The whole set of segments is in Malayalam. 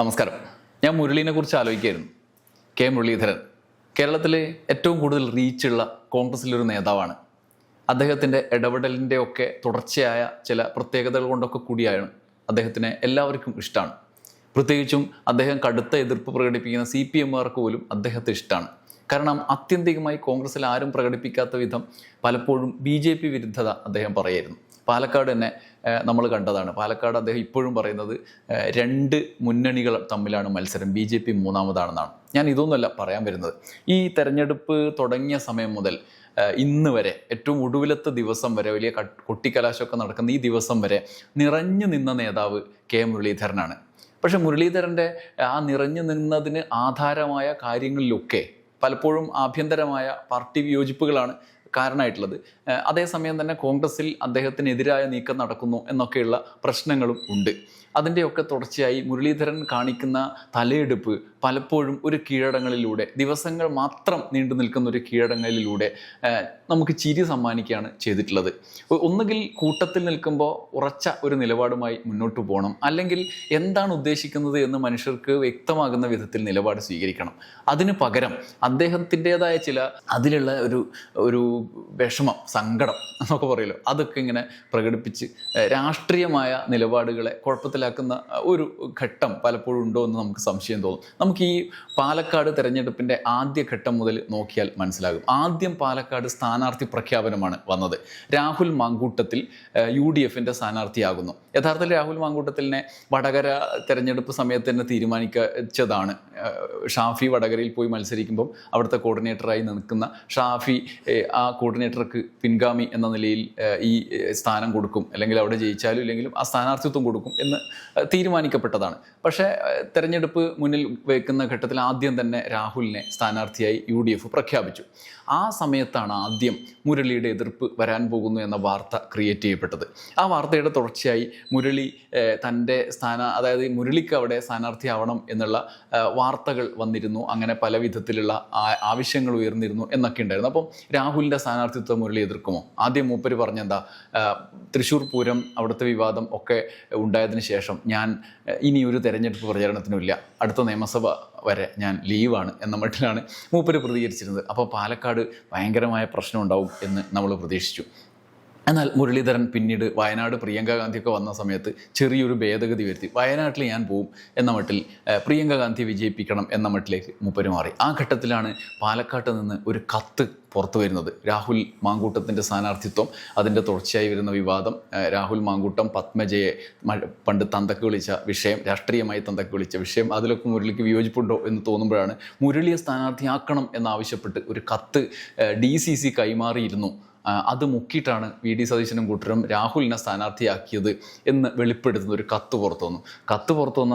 നമസ്കാരം. ഞാൻ മുരളീനെ കുറിച്ച് ആലോചിക്കായിരുന്നു കെ മുരളീധരൻ കേരളത്തിലെ ഏറ്റവും കൂടുതൽ റീച്ചുള്ള കോൺഗ്രസിലൊരു നേതാവാണ്. അദ്ദേഹത്തിന്റെ ഇടപെടലിന്റെ ഒക്കെ തുടർച്ചയായ ചില പ്രത്യേകതകൾ കൊണ്ടൊക്കെ കൂടിയാണ് അദ്ദേഹത്തിന് എല്ലാവർക്കും ഇഷ്ടമാണ്. പ്രത്യേകിച്ചും അദ്ദേഹം കടുത്ത എതിർപ്പ് പ്രകടിപ്പിക്കുന്ന സി പി എമ്മുകാർക്ക് പോലും അദ്ദേഹത്തെ ഇഷ്ടമാണ്. കാരണം ആത്യന്തികമായി കോൺഗ്രസ്സിൽ ആരും പ്രകടിപ്പിക്കാത്ത വിധം പലപ്പോഴും ബി ജെ പി വിരുദ്ധത അദ്ദേഹം പറയായിരുന്നു. പാലക്കാട് തന്നെ നമ്മൾ കണ്ടതാണ്. പാലക്കാട് അദ്ദേഹം ഇപ്പോഴും പറയുന്നത് രണ്ട് മുന്നണികൾ തമ്മിലാണ് മത്സരം. ബി ജെ പി മൂന്നാമതാണെന്നാണ്. ഞാൻ ഇതൊന്നുമല്ല പറയാൻ വരുന്നത്. ഈ തെരഞ്ഞെടുപ്പ് തുടങ്ങിയ സമയം മുതൽ ഇന്ന് വരെ ഏറ്റവും ഒടുവിലത്തെ ദിവസം വരെ വലിയ കട്ട്- കൊട്ടിക്കലാശമൊക്കെ നടക്കുന്ന ഈ ദിവസം വരെ നിറഞ്ഞു നിന്ന നേതാവ് കെ. മുരളീധരനാണ്. പക്ഷേ മുരളീധരന്റെ ആ നിറഞ്ഞു നിന്നതിന് ആധാരമായ കാര്യങ്ങളിലൊക്കെ പലപ്പോഴും ആഭ്യന്തരമായ പാർട്ടി വിയോജിപ്പുകളാണ് കാരണമായിട്ടുള്ളത്. അതേസമയം തന്നെ കോൺഗ്രസിൽ അദ്ദേഹത്തിനെതിരായ നീക്കം നടക്കുന്നു എന്നൊക്കെയുള്ള പ്രശ്നങ്ങളും ഉണ്ട്. അതിന്റെയൊക്കെ തുടർച്ചയായി മുരളീധരൻ കാണിക്കുന്ന തലയെടുപ്പ് പലപ്പോഴും ഒരു കീഴടങ്ങളിലൂടെ ദിവസങ്ങൾ മാത്രം നീണ്ടു നിൽക്കുന്ന ഒരു കീഴടങ്ങളിലൂടെ നമുക്ക് ചിരി സമ്മാനിക്കുകയാണ് ചെയ്തിട്ടുള്ളത്. ഒന്നുകിൽ കൂട്ടത്തിൽ നിൽക്കുമ്പോൾ ഉറച്ച ഒരു നിലപാടുമായി മുന്നോട്ട് പോകണം. അല്ലെങ്കിൽ എന്താണ് ഉദ്ദേശിക്കുന്നത് എന്ന് മനുഷ്യർക്ക് വ്യക്തമാകുന്ന വിധത്തിൽ നിലപാട് സ്വീകരിക്കണം. അതിന് പകരം അദ്ദേഹത്തിന്റെതായ ചില അതിലുള്ള ഒരു ഒരു വിഷമം സങ്കടം എന്നൊക്കെ പറയുമല്ലോ അതൊക്കെ ഇങ്ങനെ പ്രകടിപ്പിച്ച് രാഷ്ട്രീയമായ നിലപാടുകളെ കുഴപ്പത്തിലാക്കുന്ന ഒരു ഘട്ടം പലപ്പോഴും ഉണ്ടോ എന്ന് നമുക്ക് സംശയം തോന്നും. നമുക്ക് ഈ പാലക്കാട് തെരഞ്ഞെടുപ്പിന്റെ ആദ്യഘട്ടം മുതൽ നോക്കിയാൽ മനസ്സിലാകും. ആദ്യം പാലക്കാട് സ്ഥാനാർത്ഥി പ്രഖ്യാപനമാണ് വന്നത്. രാഹുൽ മാങ്കൂട്ടത്തിൽ യു ഡി എഫിന്റെ സ്ഥാനാർത്ഥിയാകുന്നു. യഥാർത്ഥത്തിൽ രാഹുൽ മാങ്കൂട്ടത്തിലിനെ വടകര തെരഞ്ഞെടുപ്പ് സമയത്ത് തന്നെ തീരുമാനിച്ചതാണ് ഷാഫി വടകരയിൽ പോയി മത്സരിക്കുമ്പം അവിടുത്തെ കോർഡിനേറ്ററായി നിൽക്കുന്ന ഷാഫി ആ കോർഡിനേറ്റർക്ക് പിൻഗാമി എന്ന നിലയിൽ ഈ സ്ഥാനം കൊടുക്കും. അല്ലെങ്കിൽ അവിടെ ജയിച്ചാലും ഇല്ലെങ്കിലും ആ സ്ഥാനാർത്ഥിത്വം കൊടുക്കും എന്ന് തീരുമാനിക്കപ്പെട്ടതാണ്. പക്ഷേ തെരഞ്ഞെടുപ്പ് മുന്നിൽ വെക്കുന്ന ഘട്ടത്തിൽ ആദ്യം തന്നെ രാഹുലിനെ സ്ഥാനാർത്ഥിയായി യു ഡി എഫ് പ്രഖ്യാപിച്ചു. ആ സമയത്താണ് ആദ്യം മുരളിയുടെ എതിർപ്പ് വരാൻ പോകുന്നു എന്ന വാർത്ത ക്രിയേറ്റ് ചെയ്യപ്പെട്ടത്. ആ വാർത്തയുടെ തുടർച്ചയായി മുരളി തന്റെ സ്ഥാന അതായത് മുരളിക്ക് അവിടെ സ്ഥാനാർത്ഥിയാവണം എന്നുള്ള വാർത്തകൾ വന്നിരുന്നു. അങ്ങനെ പല വിധത്തിലുള്ള ആവശ്യങ്ങൾ ഉയർന്നിരുന്നു എന്നൊക്കെ ഉണ്ടായിരുന്നു. അപ്പം രാഹുലിന്റെ സ്ഥാനാർത്ഥിത്വം മുരളി എതിർക്കുമോ? ആദ്യം മൂപ്പര് പറഞ്ഞെന്താ തൃശ്ശൂർ പൂരം അവിടുത്തെ വിവാദം ഒക്കെ ഉണ്ടായതിനു ശേഷം ഞാൻ ഇനി ഒരു തെരഞ്ഞെടുപ്പ് പ്രചാരണത്തിനുമില്ല. അടുത്ത നിയമസഭ വരെ ഞാൻ ലീവാണ് എന്ന മട്ടിലാണ് മൂപ്പര് പ്രതികരിച്ചിരുന്നത്. അപ്പോൾ പാലക്കാട് ഭയങ്കരമായ പ്രശ്നം ഉണ്ടാവും എന്ന് നമ്മൾ പ്രതീക്ഷിച്ചു. എന്നാൽ മുരളീധരൻ പിന്നീട് വയനാട് പ്രിയങ്ക ഗാന്ധിയൊക്കെ വന്ന സമയത്ത് ചെറിയൊരു ഭേദഗതി വരുത്തി വയനാട്ടിൽ ഞാൻ പോവും എന്ന മട്ടിൽ പ്രിയങ്ക ഗാന്ധി വിജയിപ്പിക്കണം എന്ന മട്ടിലേക്ക് മുപ്പര് മാറി. ആ ഘട്ടത്തിലാണ് പാലക്കാട്ട് നിന്ന് ഒരു കത്ത് പുറത്തു വരുന്നത്. രാഹുൽ മാങ്കൂട്ടത്തിന്റെ സ്ഥാനാർത്ഥിത്വം അതിന്റെ തുടർച്ചയായി വരുന്ന വിവാദം രാഹുൽ മാങ്കൂട്ടം പത്മജയെ പണ്ട് തന്തക്ക് വിളിച്ച വിഷയം രാഷ്ട്രീയമായി തന്തക്ക് വിളിച്ച വിഷയം അതിലൊക്കെ മുരളിക്ക് വിയോജിപ്പുണ്ടോ എന്ന് തോന്നുമ്പോഴാണ് മുരളിയെ സ്ഥാനാർത്ഥിയാക്കണം എന്നാവശ്യപ്പെട്ട് ഒരു കത്ത് ഡി സി സി കൈമാറിയിരുന്നു. അത് മുക്കിയിട്ടാണ് വി ഡി സതീശനും കൂട്ടരും രാഹുലിനെ സ്ഥാനാർത്ഥിയാക്കിയത് എന്ന് വെളിപ്പെടുത്തുന്ന ഒരു കത്ത് പുറത്തു വന്നു. കത്ത് പുറത്തു വന്ന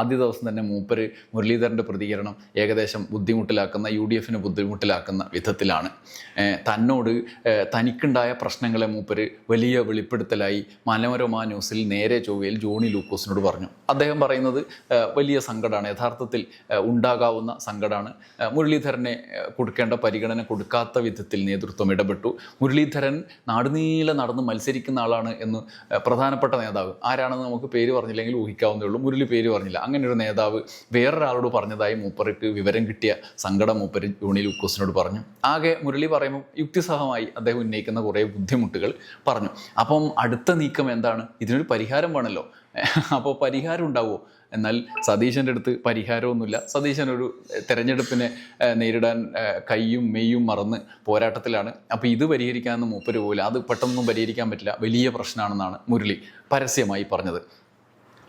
ആദ്യ ദിവസം തന്നെ മൂപ്പര് മുരളീധരന്റെ പ്രതികരണം ഏകദേശം ബുദ്ധിമുട്ടിലാക്കുന്ന യു ഡി എഫിനെ ബുദ്ധിമുട്ടിലാക്കുന്ന വിധത്തിലാണ്. തന്നോട് തനിക്കുണ്ടായ പ്രശ്നങ്ങളെ മൂപ്പര് വലിയ വെളിപ്പെടുത്തലായി മനോരമ ന്യൂസിൽ നേരെ ചൊവ്വയിൽ ജോണി ലൂക്കോസിനോട് പറഞ്ഞു. അദ്ദേഹം പറയുന്നത് വലിയ സങ്കടമാണ് യഥാർത്ഥത്തിൽ ഉണ്ടാകാവുന്ന സങ്കടമാണ് മുരളീധരനെ കൊടുക്കേണ്ട പരിഗണന കൊടുക്കാത്ത വിധത്തിൽ നേതൃത്വം ഇടപെട്ടു. മുരളീധരൻ നാടുനീളെ നടന്ന് മത്സരിക്കുന്ന ആളാണ് എന്ന് പ്രധാനപ്പെട്ട നേതാവ്. ആരാണെന്ന് നമുക്ക് പേര് പറഞ്ഞില്ലെങ്കിൽ ഊഹിക്കാവുന്നേ ഉള്ളൂ. മുരളി പേര് പറഞ്ഞില്ല. അങ്ങനെ ഒരു നേതാവ് വേറൊരാളോട് പറഞ്ഞതായി മൂപ്പർക്ക് വിവരം കിട്ടിയ സങ്കടം മൂപ്പര് ജോണി ലൂക്കോസിനോട് പറഞ്ഞു. ആകെ മുരളി പറയുമ്പോൾ യുക്തിസഹമായി അദ്ദേഹം ഉന്നയിക്കുന്ന കുറേ ബുദ്ധിമുട്ടുകൾ പറഞ്ഞു. അപ്പം അടുത്ത നീക്കം എന്താണ്? ഇതിനൊരു പരിഹാരം വേണമല്ലോ അപ്പോൾ പരിഹാരം ഉണ്ടാവുമോ? എന്നാൽ സതീശന്റെ അടുത്ത് പരിഹാരമൊന്നുമില്ല. സതീശൻ ഒരു തെരഞ്ഞെടുപ്പിനെ നേരിടാൻ കൈയും മെയ്യും മറന്ന് പോരാട്ടത്തിലാണ്. അപ്പോൾ ഇത് പരിഹരിക്കാമെന്ന് മൂപ്പര് പോകില്ല അത് പെട്ടെന്നൊന്നും പരിഹരിക്കാൻ പറ്റില്ല. വലിയ പ്രശ്നമാണെന്നാണ് മുരളി പരസ്യമായി പറഞ്ഞത്.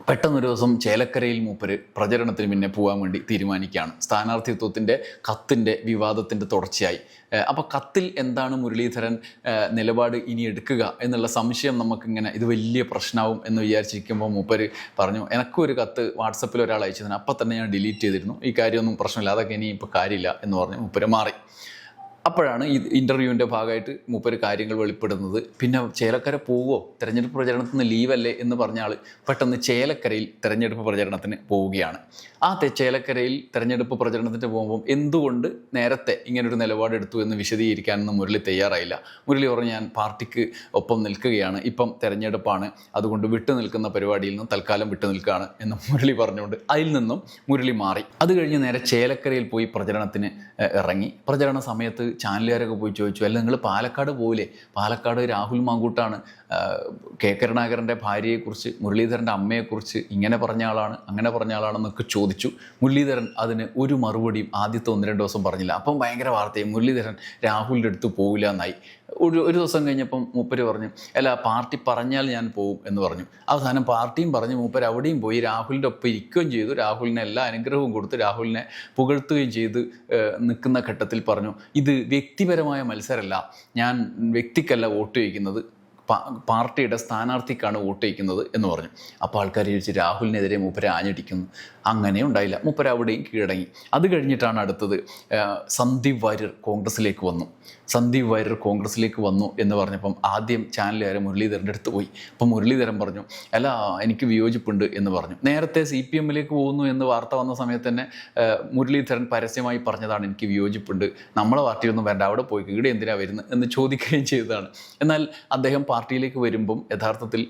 പെട്ടെന്നൊരു ദിവസം ചേലക്കരയിൽ മൂപ്പര് പ്രചരണത്തിന് പിന്നെ പോകാൻ വേണ്ടി തീരുമാനിക്കുകയാണ്. സ്ഥാനാർത്ഥിത്വത്തിന്റെ കത്തിന്റെ വിവാദത്തിന്റെ തുടർച്ചയായി. അപ്പോൾ കത്തിൽ എന്താണ് മുരളീധരൻ നിലപാട് ഇനി എടുക്കുക എന്നുള്ള സംശയം നമുക്കിങ്ങനെ ഇത് വലിയ പ്രശ്നമാവും എന്ന് വിചാരിച്ചിരിക്കുമ്പോൾ മൂപ്പര് പറഞ്ഞു എനക്കൊരു കത്ത് വാട്സപ്പിൽ ഒരാൾ അയച്ചതിന് അപ്പം തന്നെ ഞാൻ ഡിലീറ്റ് ചെയ്തിരുന്നു. ഈ കാര്യമൊന്നും പ്രശ്നമില്ല. അതൊക്കെ ഇനി ഇപ്പോൾ കാര്യമില്ല എന്ന് പറഞ്ഞ് മൂപ്പര് മാറി. അപ്പോഴാണ് ഈ ഇന്റർവ്യൂവിന്റെ ഭാഗമായിട്ട് മൂപ്പര് കാര്യങ്ങൾ വെളിപ്പെടുന്നത്. പിന്നെ ചേലക്കര പോവുമോ തെരഞ്ഞെടുപ്പ് നിന്ന് ലീവല്ലേ എന്ന് പറഞ്ഞ ആൾ പെട്ടെന്ന് ചേലക്കരയിൽ തെരഞ്ഞെടുപ്പ് പ്രചരണത്തിന് പോവുകയാണ്. ആ ചേലക്കരയിൽ തെരഞ്ഞെടുപ്പ് പ്രചരണത്തിന് പോകുമ്പോൾ എന്തുകൊണ്ട് നേരത്തെ ഇങ്ങനൊരു നിലപാടെടുത്തു എന്ന് വിശദീകരിക്കാനൊന്നും മുരളി തയ്യാറായില്ല. മുരളി പറഞ്ഞു ഞാൻ പാർട്ടിക്ക് ഒപ്പം നിൽക്കുകയാണ്. ഇപ്പം തെരഞ്ഞെടുപ്പാണ്. അതുകൊണ്ട് വിട്ടു നിൽക്കുന്ന പരിപാടിയിൽ നിന്ന് തൽക്കാലം വിട്ടു നിൽക്കുകയാണ് എന്ന് മുരളി പറഞ്ഞുകൊണ്ട് അതിൽ നിന്നും മുരളി മാറി. അത് കഴിഞ്ഞ് നേരെ ചേലക്കരയിൽ പോയി പ്രചരണത്തിന് ഇറങ്ങി. പ്രചരണ സമയത്ത് ചാനലുകാരൊക്കെ പോയി ചോദിച്ചു അല്ല നിങ്ങൾ പാലക്കാട് പോയില്ലേ പാലക്കാട് രാഹുൽ മാങ്കൂട്ടാണ് കെ. കരുണാകരന്റെ ഭാര്യയെക്കുറിച്ച് മുരളീധരന്റെ അമ്മയെക്കുറിച്ച് ഇങ്ങനെ പറഞ്ഞ ആളാണ് അങ്ങനെ പറഞ്ഞ ആളാണെന്നൊക്കെ ചോദിച്ചു. മുരളീധരൻ അതിന് ഒരു മറുപടിയും ആദ്യത്തെ ഒന്ന് രണ്ട് ദിവസം പറഞ്ഞില്ല. അപ്പം ഭയങ്കര വാർത്തയും മുരളീധരൻ രാഹുലിന്റെ അടുത്ത് പോകില്ല എന്നായി. ഒരു ഒരു ദിവസം കഴിഞ്ഞപ്പം മൂപ്പര് പറഞ്ഞു അല്ല പാർട്ടി പറഞ്ഞാൽ ഞാൻ പോകും എന്ന് പറഞ്ഞു. അവസാനം പാർട്ടിയും പറഞ്ഞ് മൂപ്പര് അവിടെയും പോയി രാഹുലിന്റെ ഒപ്പം ഇരിക്കുകയും ചെയ്തു. രാഹുലിനെ എല്ലാ അനുഗ്രഹവും കൊടുത്ത് രാഹുലിനെ പുകഴ്ത്തുകയും ചെയ്ത് നിൽക്കുന്ന ഘട്ടത്തിൽ പറഞ്ഞു ഇത് വ്യക്തിപരമായ മത്സരമല്ല. ഞാൻ വ്യക്തിക്കല്ല വോട്ട് ചോദിക്കുന്നത്. പാർട്ടിയുടെ സ്ഥാനാർത്ഥിക്കാണ് വോട്ട് ചെയ്യിക്കുന്നത് എന്ന് പറഞ്ഞു. അപ്പോൾ ആൾക്കാർ ചോദിച്ച് രാഹുലിനെതിരെ മൂപ്പര ആഞ്ഞടിക്കുന്നു. അങ്ങനെ ഉണ്ടായില്ല. മൂപ്പര അവിടെയും കീഴടങ്ങി. അത് കഴിഞ്ഞിട്ടാണ് അടുത്തത് സന്ദീപ് വാര്യർ കോൺഗ്രസിലേക്ക് വന്നു. സന്ദീപ് വാര്യർ കോൺഗ്രസിലേക്ക് വന്നു എന്ന് പറഞ്ഞപ്പം ആദ്യം ചാനലുകാരെ മുരളീധരന്റെ അടുത്ത് പോയി. അപ്പം മുരളീധരൻ പറഞ്ഞു അല്ല എനിക്ക് വിയോജിപ്പുണ്ട് എന്ന് പറഞ്ഞു. നേരത്തെ സി പി എമ്മിലേക്ക് പോകുന്നു എന്ന് വാർത്ത വന്ന സമയത്ത് തന്നെ മുരളീധരൻ പരസ്യമായി പറഞ്ഞതാണ് എനിക്ക് വിയോജിപ്പുണ്ട്. നമ്മളെ പാർട്ടിയൊന്നും വേണ്ട. അവിടെ പോയി കീടെ എന്തിനാണ് വരുന്നത്? എന്ന് ചോദിക്കുകയും ചെയ്തതാണ്. എന്നാൽ അദ്ദേഹം പാർട്ടിയിലേക്ക് വരുമ്പം യഥാർത്ഥത്തിൽ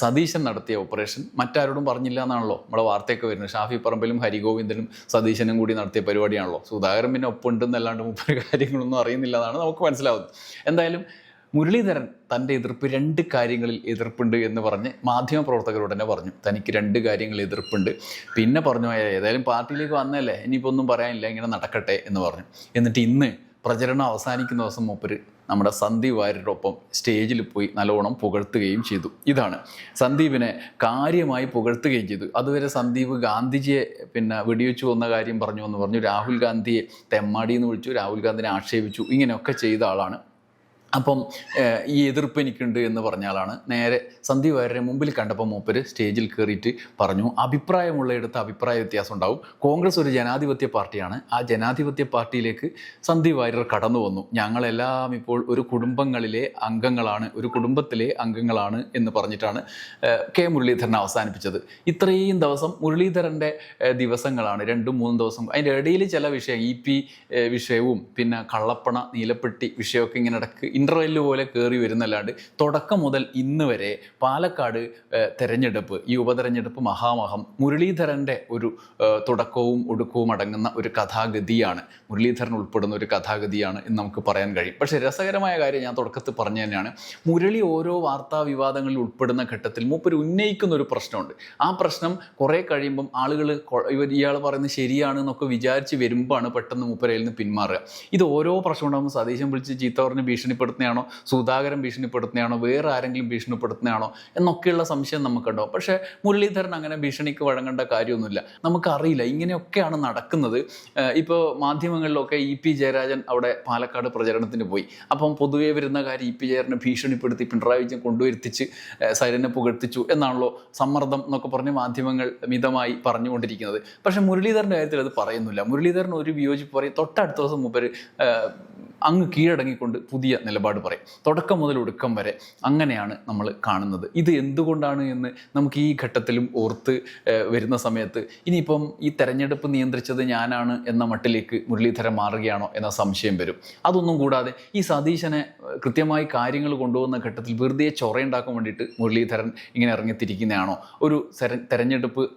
സതീശൻ നടത്തിയ ഓപ്പറേഷൻ മറ്റാരോടും പറഞ്ഞില്ല എന്നാണല്ലോ നമ്മുടെ വാർത്തയൊക്കെ വരുന്നത്. ഷാഫി പറമ്പിലും ഹരിഗോവിന്ദനും സതീശനും കൂടി നടത്തിയ പരിപാടിയാണല്ലോ. സുധാകരൻ പിന്നെ ഒപ്പുണ്ടെന്നല്ലാണ്ട് മുപ്പത് കാര്യങ്ങളൊന്നും അറിയുന്നില്ല എന്നാണ് നമുക്ക് മനസ്സിലാവുന്നത്. എന്തായാലും മുരളീധരൻ തന്റെ എതിർപ്പ് രണ്ട് കാര്യങ്ങളിൽ എതിർപ്പുണ്ട് എന്ന് പറഞ്ഞ് മാധ്യമപ്രവർത്തകരോട് തന്നെ പറഞ്ഞു. തനിക്ക് രണ്ട് കാര്യങ്ങൾ എതിർപ്പുണ്ട്. പിന്നെ പറഞ്ഞു "ഏ, ഏതായാലും പാർട്ടിയിലേക്ക് വന്നല്ലേ ഇനിയിപ്പോൾ ഒന്നും പറയാനില്ല ഇങ്ങനെ നടക്കട്ടെ എന്ന് പറഞ്ഞു. എന്നിട്ട് ഇന്ന് പ്രചരണം അവസാനിക്കുന്ന ദിവസം മൂപ്പര് നമ്മുടെ സന്ദീപ് വാര്യരോടൊപ്പം സ്റ്റേജിൽ പോയി നല്ലോണം പുകഴ്ത്തുകയും ചെയ്തു. ഇതാണ്. സന്ദീപിനെ കാര്യമായി പുകഴ്ത്തുകയും ചെയ്തു. അതുവരെ സന്ദീപ് ഗാന്ധിജിയെ പിന്നെ വെടിവെച്ചു കൊന്ന കാര്യം പറഞ്ഞു എന്ന് പറഞ്ഞു. രാഹുൽ ഗാന്ധിയെ തെമ്മാടി എന്ന് വിളിച്ചു. രാഹുൽ ഗാന്ധിനെ ആക്ഷേപിച്ചു. ഇങ്ങനെയൊക്കെ ചെയ്ത ആളാണ്. അപ്പം ഈ എതിർപ്പ് എനിക്കുണ്ട് എന്ന് പറഞ്ഞ ആളാണ്. നേരെ സന്ധി വാര്യരെ മുമ്പിൽ കണ്ടപ്പോൾ മൂപ്പര് സ്റ്റേജിൽ കയറിയിട്ട് പറഞ്ഞു അഭിപ്രായമുള്ളയിടത്ത് അഭിപ്രായ വ്യത്യാസം ഉണ്ടാവും. കോൺഗ്രസ് ഒരു ജനാധിപത്യ പാർട്ടിയാണ്. ആ ജനാധിപത്യ പാർട്ടിയിലേക്ക് സന്ധി വാര്യർ കടന്നു വന്നു. ഞങ്ങളെല്ലാം ഇപ്പോൾ ഒരു കുടുംബങ്ങളിലെ അംഗങ്ങളാണ് ഒരു കുടുംബത്തിലെ അംഗങ്ങളാണ് എന്ന് പറഞ്ഞിട്ടാണ് കെ മുരളീധരൻ അവസാനിപ്പിച്ചത്. ഇത്രയും ദിവസം മുരളീധരന്റെ ദിവസങ്ങളാണ്. രണ്ടും മൂന്നും ദിവസം അതിന്റെ ഇടയിൽ ചില വിഷയം ഇ പി വിഷയവും പിന്നെ കള്ളപ്പണ നീലപ്പെട്ടി വിഷയമൊക്കെ ഇങ്ങനെ ഇടയ്ക്ക് ഇന്റർവെല്ല് പോലെ കയറി വരുന്നല്ലാണ്ട് തുടക്കം മുതൽ ഇന്ന് വരെ പാലക്കാട് തെരഞ്ഞെടുപ്പ് ഈ ഉപതെരഞ്ഞെടുപ്പ് മഹാമഹം മുരളീധരന്റെ ഒരു തുടക്കവും ഒടുക്കവും അടങ്ങുന്ന ഒരു കഥാഗതിയാണ്. മുരളീധരൻ ഉൾപ്പെടുന്ന ഒരു കഥാഗതിയാണ് എന്ന് നമുക്ക് പറയാൻ കഴിയും. പക്ഷേ രസകരമായ കാര്യം ഞാൻ തുടക്കത്തിൽ പറഞ്ഞു തന്നെയാണ്. മുരളി ഓരോ വാർത്താ വിവാദങ്ങളിൽ ഉൾപ്പെടുന്ന ഘട്ടത്തിൽ മൂപ്പര് ഉന്നയിക്കുന്ന ഒരു പ്രശ്നമുണ്ട്. ആ പ്രശ്നം കുറേ കഴിയുമ്പം ആളുകൾ ഇയാൾ പറയുന്നത് ശരിയാണ് എന്നൊക്കെ വിചാരിച്ച് വരുമ്പോഴാണ് പെട്ടെന്ന് മൂപ്പരയിൽ നിന്ന് പിന്മാറുക. ഇത് ഓരോ പ്രശ്നം ഉണ്ടാകുമ്പോൾ സതീശൻ വിളിച്ച് ചീത്ത പറഞ്ഞ് ഭീഷണിപ്പെടുത്തുന്നതാണോ? സുധാകരൻ ഭീഷണിപ്പെടുത്തുന്നതാണോ? വേറെ ആരെങ്കിലും ഭീഷണിപ്പെടുത്തുന്നതാണോ? എന്നൊക്കെയുള്ള സംശയം നമുക്കുണ്ടാവും പക്ഷേ മുരളീധരൻ അങ്ങനെ ഭീഷണിക്ക് വഴങ്ങേണ്ട കാര്യമൊന്നുമില്ല. നമുക്കറിയില്ല. ഇങ്ങനെയൊക്കെയാണ് നടക്കുന്നത്. ഇപ്പോൾ മാധ്യമങ്ങളിലൊക്കെ ഇ പി ജയരാജൻ അവിടെ പാലക്കാട് പ്രചരണത്തിന് പോയി. അപ്പം പൊതുവേ വരുന്ന കാര്യം ഇ പി ജയരാജനെ ഭീഷണിപ്പെടുത്തി പിണറായി വിജയൻ കൊണ്ടുവരുത്തിച്ച് സൈലനെ പുകഴ്ത്തിച്ചു എന്നാണല്ലോ സമ്മർദ്ദം എന്നൊക്കെ പറഞ്ഞ് മാധ്യമങ്ങൾ മിതമായി പറഞ്ഞുകൊണ്ടിരിക്കുന്നത്. പക്ഷേ മുരളീധരന്റെ കാര്യത്തിൽ അത് പറയുന്നില്ല. മുരളീധരൻ ഒരു വിയോജിപ്പ് പറയും. തൊട്ടടുത്ത ദിവസം മുമ്പ് അങ്ങ് കീഴടങ്ങിക്കൊണ്ട് പുതിയ നിലപാട് പറയും. തുടക്കം മുതൽ ഒടുക്കം വരെ അങ്ങനെയാണ് നമ്മൾ കാണുന്നത്. ഇത് എന്തുകൊണ്ടാണ് എന്ന് നമുക്ക് ഈ ഘട്ടത്തിലും ഓർത്ത് വരുന്ന സമയത്ത് ഇനിയിപ്പം ഈ തെരഞ്ഞെടുപ്പ് നിയന്ത്രിച്ചത് ഞാനാണ് എന്ന മട്ടിലേക്ക് മുരളീധരൻ മാറുകയാണോ എന്ന സംശയം വരും. അതൊന്നും കൂടാതെ ഈ സതീശനെ കൃത്യമായി കാര്യങ്ങൾ കൊണ്ടുപോകുന്ന ഘട്ടത്തിൽ വെറുതെ ചൊറയുണ്ടാക്കാൻ വേണ്ടിയിട്ട് മുരളീധരൻ ഇങ്ങനെ ഇറങ്ങിത്തിരിക്കുന്നതാണോ? ഒരു തെര- തെരഞ്ഞെടുപ്പ്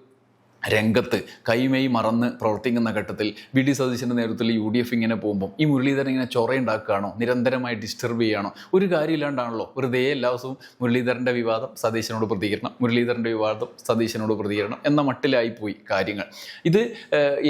രംഗത്ത് കൈമൈ മറന്ന് പ്രവർത്തിക്കുന്ന ഘട്ടത്തിൽ വി ഡി സതീശന്റെ നേതൃത്വത്തിൽ യു ഡി എഫ് ഇങ്ങനെ പോകുമ്പോൾ ഈ മുരളീധരൻ ഇങ്ങനെ ചൊറയുണ്ടാക്കുകയാണോ? നിരന്തരമായി ഡിസ്റ്റർബ് ചെയ്യുകയാണോ? ഒരു കാര്യമില്ലാണ്ടാണല്ലോ വെറുതെ എല്ലാ ദിവസവും മുരളീധരന്റെ വിവാദം സതീശനോട് പ്രതികരണം മുരളീധരന്റെ വിവാദം സതീശനോട് പ്രതികരണം എന്ന മട്ടിലായി പോയി കാര്യങ്ങൾ. ഇത്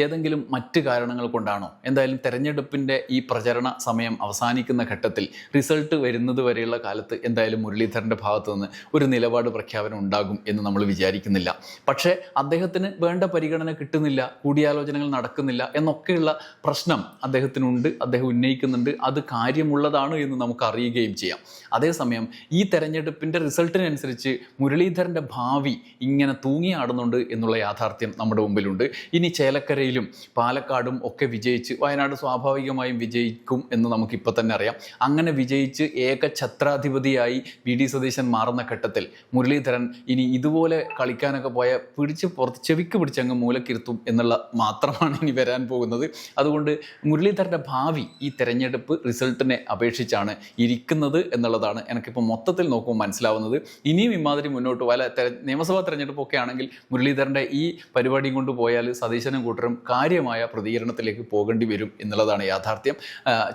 ഏതെങ്കിലും മറ്റ് കാരണങ്ങൾ കൊണ്ടാണോ? എന്തായാലും തെരഞ്ഞെടുപ്പിന്റെ ഈ പ്രചരണ സമയം അവസാനിക്കുന്ന ഘട്ടത്തിൽ റിസൾട്ട് വരുന്നത് വരെയുള്ള കാലത്ത് എന്തായാലും മുരളീധരന്റെ ഭാഗത്തു നിന്ന് ഒരു നിലപാട് പ്രഖ്യാപനം ഉണ്ടാകും എന്ന് നമ്മൾ വിചാരിക്കുന്നില്ല. പക്ഷേ അദ്ദേഹത്തിന് വേണ്ട പരിഗണന കിട്ടുന്നില്ല കൂടിയാലോചനകൾ നടക്കുന്നില്ല എന്നൊക്കെയുള്ള പ്രശ്നം അദ്ദേഹത്തിനുണ്ട് അദ്ദേഹം ഉന്നയിക്കുന്നുണ്ട്. അത് കാര്യമുള്ളതാണ് എന്ന് നമുക്ക് അറിയുകയും ചെയ്യാം. അതേസമയം ഈ തെരഞ്ഞെടുപ്പിന്റെ റിസൾട്ടിനനുസരിച്ച് മുരളീധരന്റെ ഭാവി ഇങ്ങനെ തൂങ്ങിയാടുന്നുണ്ട് എന്നുള്ള യാഥാർത്ഥ്യം നമ്മുടെ മുമ്പിലുണ്ട്. ഇനി ചേലക്കരയിലും പാലക്കാടും ഒക്കെ വിജയിച്ച് വയനാട് സ്വാഭാവികമായും വിജയിക്കും എന്ന് നമുക്കിപ്പോൾ തന്നെ അറിയാം. അങ്ങനെ വിജയിച്ച് ഏക ഛത്രാധിപതിയായി വി ഡി സതീശൻ മാറുന്ന ഘട്ടത്തിൽ മുരളീധരൻ ഇനി ഇതുപോലെ കളിക്കാനൊക്കെ പോയ പിടിച്ച് പുറത്ത് ചെവിക്ക് പിടിച്ചങ്ങ് മൂലക്കിരുത്തും എന്നുള്ള മാത്രമാണ് ഇനി വരാൻ പോകുന്നത്. അതുകൊണ്ട് മുരളീധരന്റെ ഭാവി ഈ തെരഞ്ഞെടുപ്പ് റിസൾട്ടിനെ അപേക്ഷിച്ചാണ് ഇരിക്കുന്നത് എന്നുള്ളതാണ് എനിക്കിപ്പോൾ മൊത്തത്തിൽ നോക്കുമ്പോൾ മനസ്സിലാവുന്നത്. ഇനിയും ഇമാതിരി മുന്നോട്ട് തെര- നിയമസഭാ തെരഞ്ഞെടുപ്പൊക്കെ ആണെങ്കിൽ മുരളീധരന്റെ ഈ പരിപാടിയും കൊണ്ട് പോയാൽ സതീശനും കൂട്ടരും കാര്യമായ പ്രതികരണത്തിലേക്ക് പോകേണ്ടി വരും എന്നുള്ളതാണ് യാഥാർത്ഥ്യം.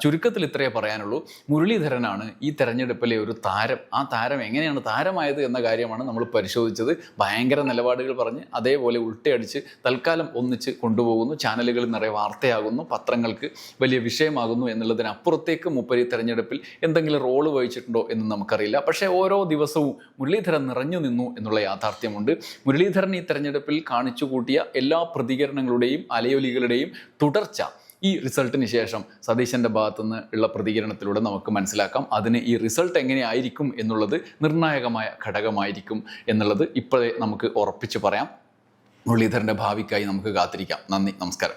ചുരുക്കത്തിൽ ഇത്രയേ പറയാനുള്ളൂ. മുരളീധരനാണ് ഈ തെരഞ്ഞെടുപ്പിലെ ഒരു താരം. ആ താരം എങ്ങനെയാണ് താരമായത് എന്ന കാര്യമാണ് നമ്മൾ പരിശോധിച്ചത്. ഭയങ്കര നിലപാടുകൾ പറഞ്ഞ് അതേപോലെ ഉൾട്ടയടിച്ച് തൽക്കാലം ഒന്നിച്ച് കൊണ്ടുപോകുന്നു. ചാനലുകളിൽ നിറയെ വാർത്തയാകുന്നു. പത്രങ്ങൾക്ക് വലിയ വിഷയമാകുന്നു എന്നുള്ളതിനപ്പുറത്തേക്ക് മുപ്പരി തെരഞ്ഞെടുപ്പിൽ എന്തെങ്കിലും റോൾ വഹിച്ചിട്ടുണ്ടോ എന്ന് നമുക്കറിയില്ല. പക്ഷേ ഓരോ ദിവസവും മുരളീധരൻ നിറഞ്ഞു നിന്നു എന്നുള്ള യാഥാർത്ഥ്യമുണ്ട്. മുരളീധരൻ ഈ തെരഞ്ഞെടുപ്പിൽ കാണിച്ചുകൂട്ടിയ എല്ലാ പ്രതികരണങ്ങളുടെയും അലയൊലികളുടെയും തുടർച്ച ഈ റിസൾട്ടിന് ശേഷം സതീശന്റെ ഭാഗത്തുനിന്ന് ഉള്ള പ്രതികരണത്തിലൂടെ നമുക്ക് മനസ്സിലാക്കാം. അതിന് ഈ റിസൾട്ട് എങ്ങനെയായിരിക്കും എന്നുള്ളത് നിർണായകമായ ഘടകമായിരിക്കും എന്നുള്ളത് ഇപ്പോഴേ നമുക്ക് ഉറപ്പിച്ച് പറയാം. മുരളീധരന്റെ ഭാവിക്കായി നമുക്ക് കാത്തിരിക്കാം. നന്ദി നമസ്കാരം.